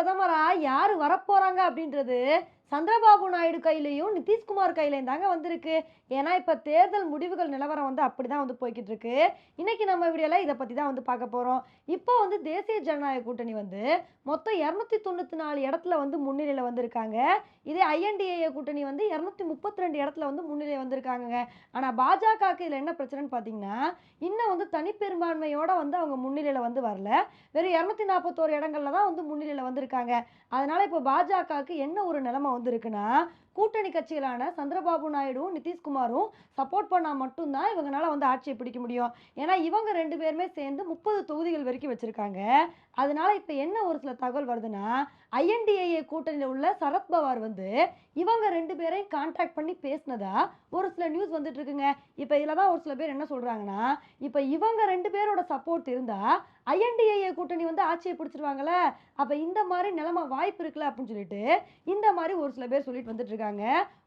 பிரதமரா? யார் வரப்போறாங்க அப்படின்றது சந்திரபாபு நாயுடு கையிலையும் நிதிஷ்குமார் கையிலையும் தாங்க வந்திருக்கு. ஏன்னா இப்போ தேர்தல் முடிவுகள் நிலவரம் வந்து அப்படி தான் வந்து போய்கிட்டு இருக்கு இன்னைக்கு நம்ம வீடியோவில் இதை பற்றி தான் வந்து பார்க்க போகிறோம் இப்போ வந்து தேசிய ஜனநாயக கூட்டணி வந்து மொத்தம் இரநூத்தி தொண்ணூற்றி நாலு இடத்துல வந்து முன்னிலையில் வந்திருக்காங்க. இதே ஐஎன்டிஏ கூட்டணி வந்து இரநூத்தி முப்பத்தி ரெண்டு இடத்துல வந்து முன்னிலை வந்திருக்காங்க ஆனால் பாஜகவுக்கு இதில் என்ன பிரச்சனைன்னு பார்த்தீங்கன்னா இன்னும் வந்து தனிப்பெரும்பான்மையோட வந்து அவங்க முன்னிலையில் வந்து வரல. வெறும் இரநூத்தி நாற்பத்தோரு இடங்கள்ல தான் வந்து முன்னிலையில் வந்திருக்காங்க. அதனால இப்போ பாஜகவுக்கு என்ன ஒரு நிலைமை வந்து இருக்குன்னா கூட்டணி கட்சிகளான சந்திரபாபு நாயுடுவும் நிதிஷ்குமாரும் சப்போர்ட் பண்ணால் மட்டும்தான் இவங்களால வந்து ஆட்சியை பிடிக்க முடியும். ஏன்னா இவங்க ரெண்டு பேருமே சேர்ந்து முப்பது தொகுதிகள் வரைக்கும் வச்சுருக்காங்க. அதனால இப்போ என்ன ஒரு சில தகவல் வருதுன்னா ஐஎன்டிஏஏ கூட்டணியில் உள்ள சரத்பவார் வந்து இவங்க ரெண்டு பேரையும் கான்டாக்ட் பண்ணி பேசினதா ஒரு சில நியூஸ் வந்துட்டு இருக்குங்க இப்போ இதில் தான் ஒரு சில பேர் என்ன சொல்கிறாங்கன்னா இப்போ இவங்க ரெண்டு பேரோட சப்போர்ட் இருந்தால் ஐஎன்டிஏஏ கூட்டணி வந்து ஆட்சியை பிடிச்சிருவாங்கல்ல. அப்போ இந்த மாதிரி நிலைமை வாய்ப்பு இருக்குல்ல அப்படின்னு சொல்லிட்டு இந்த மாதிரி ஒரு சில பேர் சொல்லிட்டு வந்துட்டு இருக்காங்க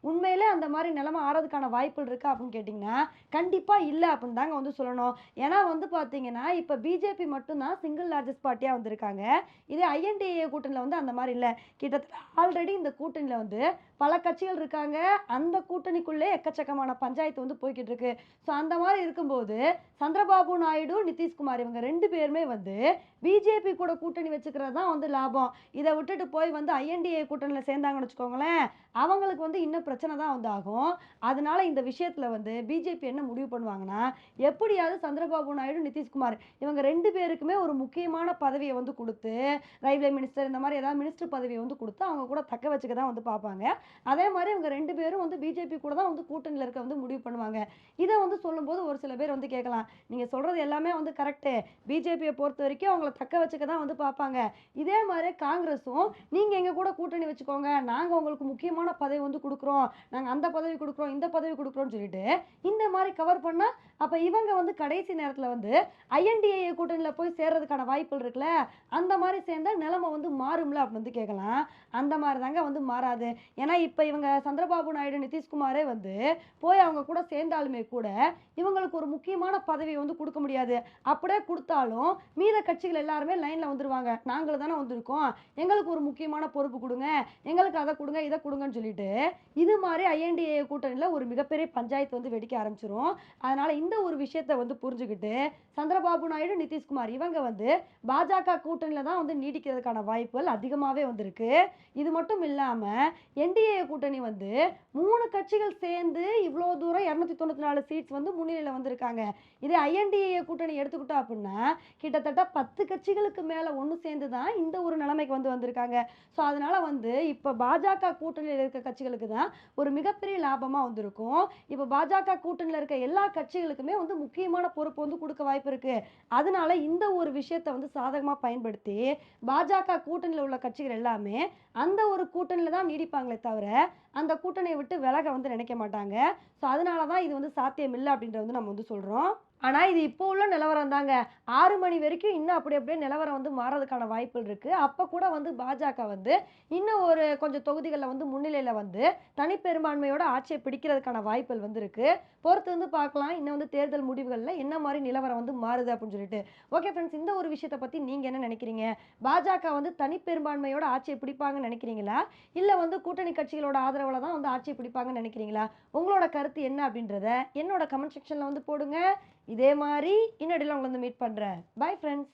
உண்மையிலே அந்த மாதிரி நிலைமை ஆறதுக்கான வாய்ப்புகள் இருக்கா அப்படின்னு கேட்டிங்கன்னா கண்டிப்பாக இல்லை அப்படின்னு தாங்க வந்து சொல்லணும். ஏன்னா வந்து பார்த்தீங்கன்னா இப்போ பிஜேபி மட்டும்தான் சிங்கிள் லார்ஜஸ்ட் பார்ட்டியாக வந்திருக்காங்க. இதே ஐஎன்டிஏ கூட்டணியில் வந்து அந்த மாதிரி இல்லை. கிட்டத்தட்ட ஆல்ரெடி இந்த கூட்டணியில் வந்து பல கட்சிகள் இருக்காங்க. அந்த கூட்டணிக்குள்ளே எக்கச்சக்கமான பஞ்சாயத்து வந்து போய்கிட்டு இருக்கு ஸோ அந்த மாதிரி இருக்கும்போது சந்திரபாபு நாயுடு நிதிஷ்குமார் இவங்க ரெண்டு பேருமே வந்து பிஜேபி கூட கூட்டணி வச்சுக்கிறது தான் வந்து லாபம். இதை விட்டுட்டு போய் வந்து ஐஎன்டிஏ கூட்டணியில் சேர்ந்தாங்கன்னு வச்சுக்கோங்க வச்சுக்கோங்களேன். அவங்களுக்கு வந்து இன்னும் பிரச்சனை தான் வந்து ஆகும். அதனால இந்த விஷயத்தில் வந்து பிஜேபி என்ன முடிவு பண்ணுவாங்கன்னா எப்படியாவது சந்திரபாபு நாயுடு நிதிஷ்குமார் இவங்க ரெண்டு பேருக்குமே ஒரு முக்கியமான பதவியை வந்து கொடுத்து ரயில்வே மினிஸ்டர் இந்த மாதிரி ஏதாவது மினிஸ்டர் பதவியை வந்து கொடுத்து அவங்க கூட தக்க வச்சுக்க தான் வந்து பார்ப்பாங்க. அதே மாதிரி இவங்க ரெண்டு பேரும் வந்து பிஜேபி கூட தான் வந்து கூட்டணியில் இருக்க வந்து முடிவு பண்ணுவாங்க. இதை வந்து சொல்லும்போது ஒரு சில பேர் வந்து கேட்கலாம். நீங்கள் சொல்கிறது எல்லாமே வந்து கரெக்டு பிஜேபியை பொறுத்த வரைக்கும் அவங்கள தக்க வச்சுக்க தான் வந்து பார்ப்பாங்க. இதே மாதிரி காங்கிரஸும் நீங்கள் எங்கள் கூட கூட்டணி வச்சுக்கோங்க. நாங்கள் உங்களுக்கு முக்கியமான பதவி வந்து கொடுக்குறோம். நாங்கள் அந்த பதவி கொடுக்குறோம் இந்த பதவி கொடுக்குறோம்னு சொல்லிட்டு இந்த மாதிரி கவர் பண்ணால் அப்போ இவங்க வந்து கடைசி நேரத்தில் வந்து ஐஎன்டிஏ கூட்டணியில் போய் சேர்றதுக்கான வாய்ப்புகள் இருக்குல்ல அந்த மாதிரி சேர்ந்தால் நிலைமை வந்து மாறும்ல அப்படின்னு வந்து கேட்கலாம் அந்த மாதிரி தாங்க வந்து மாறாது. ஏன்னா இப்போ இவங்க சந்திரபாபு நாயுடு நிதிஷ்குமாரே வந்து போய் அவங்க கூட சேர்ந்தாலுமே கூட இவங்களுக்கு ஒரு முக்கியமான பதவியை வந்து கொடுக்க முடியாது. அப்படியே கொடுத்தாலும் மீத கட்சிகள் எல்லாருமே லைனில் வந்துருவாங்க. நாங்கள் தானே வந்திருக்கோம். எங்களுக்கு ஒரு முக்கியமான பொறுப்பு கொடுங்க. எங்களுக்கு அதை கொடுங்க இதை கொடுங்கன்னு சொல்லிட்டு இது மாதிரி ஐஎன்டிஏ கூட்டணியில் ஒரு மிகப்பெரிய பஞ்சாயத்து வந்து வெடிக்க ஆரம்பிச்சிரும். அதனால் இந்த ஒரு விஷயத்தை வந்து புரிஞ்சுக்கிட்டு சந்திரபாபு நாயுடு நிதிஷ்குமார் இவங்க வந்து பாஜக கூட்டணியில் தான் வந்து நீடிக்கிறதுக்கான வாய்ப்புகள் அதிகமாகவே வந்திருக்கு. இது மட்டும் இல்லாமல் என்டிஏ கூட்டணி வந்து மூணு கட்சிகள் சேர்ந்து இவ்வளோ தூரம் இரநூத்தி தொண்ணூற்றி நாலு சீட்ஸ் வந்து முன்னிலையில் வந்திருக்காங்க. இதே ஐஎன்டிஏ கூட்டணி எடுத்துக்கிட்டோம் அப்படின்னா கிட்டத்தட்ட பத்து கட்சிகளுக்கு மேலே ஒன்று சேர்ந்து தான் இந்த ஒரு நிலைமைக்கு வந்து வந்திருக்காங்க. ஸோ அதனால் வந்து இப்போ பாஜக பாஜக கூட்டணியில் இருக்க கட்சிகளுக்கு தான் ஒரு மிகப்பெரிய லாபமாக வந்திருக்கும். இப்போ பாஜக கூட்டணியில் இருக்க எல்லா கட்சிகளுக்குமே வந்து முக்கியமான பொறுப்பு வந்து கொடுக்க வாய்ப்பு இருக்கு. அதனால இந்த ஒரு விஷயத்தை வந்து சாதகமாக பயன்படுத்தி பாஜக கூட்டணியில் உள்ள கட்சிகள் எல்லாமே அந்த ஒரு கூட்டணியில் தான் நீடிப்பாங்களே தவிர அந்த கூட்டணியை விட்டு விலக வந்து நினைக்க மாட்டாங்க. ஸோ அதனால தான் இது வந்து சாத்தியம் இல்லை அப்படின்றத வந்து நம்ம வந்து சொல்கிறோம் ஆனால் இது இப்போ உள்ள நிலவரம் தாங்க. ஆறு மணி வரைக்கும் இன்னும் அப்படி அப்படியே நிலவரம் வந்து மாறதுக்கான வாய்ப்புகள் இருக்குது அப்போ கூட வந்து பாஜக வந்து இன்னும் ஒரு கொஞ்சம் தொகுதிகளில் வந்து முன்னிலையில் வந்து தனிப்பெரும்பான்மையோட ஆட்சியை பிடிக்கிறதுக்கான வாய்ப்புகள் வந்து இருக்குது பொறுத்து வந்து பார்க்கலாம். இன்னும் வந்து தேர்தல் முடிவுகளில் என்ன மாதிரி நிலவரம் வந்து மாறுது அப்படின்னு சொல்லிட்டு. ஓகே ஃப்ரெண்ட்ஸ் இந்த ஒரு விஷயத்தை பற்றி நீங்கள் என்ன நினைக்கிறீங்க? பாஜக வந்து தனிப்பெரும்பான்மையோட ஆட்சியை பிடிப்பாங்கன்னு நினைக்கிறீங்களா? இல்லை வந்து கூட்டணி கட்சிகளோட ஆதரவில் தான் வந்து ஆட்சியை பிடிப்பாங்கன்னு நினைக்கிறீங்களா? உங்களோட கருத்து என்ன அப்படின்றத என்னோட கமெண்ட் செக்ஷனில் வந்து போடுங்க. இதே மாதிரி இன்னடியில் உங்களை வந்து மீட் பண்ணுறேன் பை ஃப்ரெண்ட்ஸ்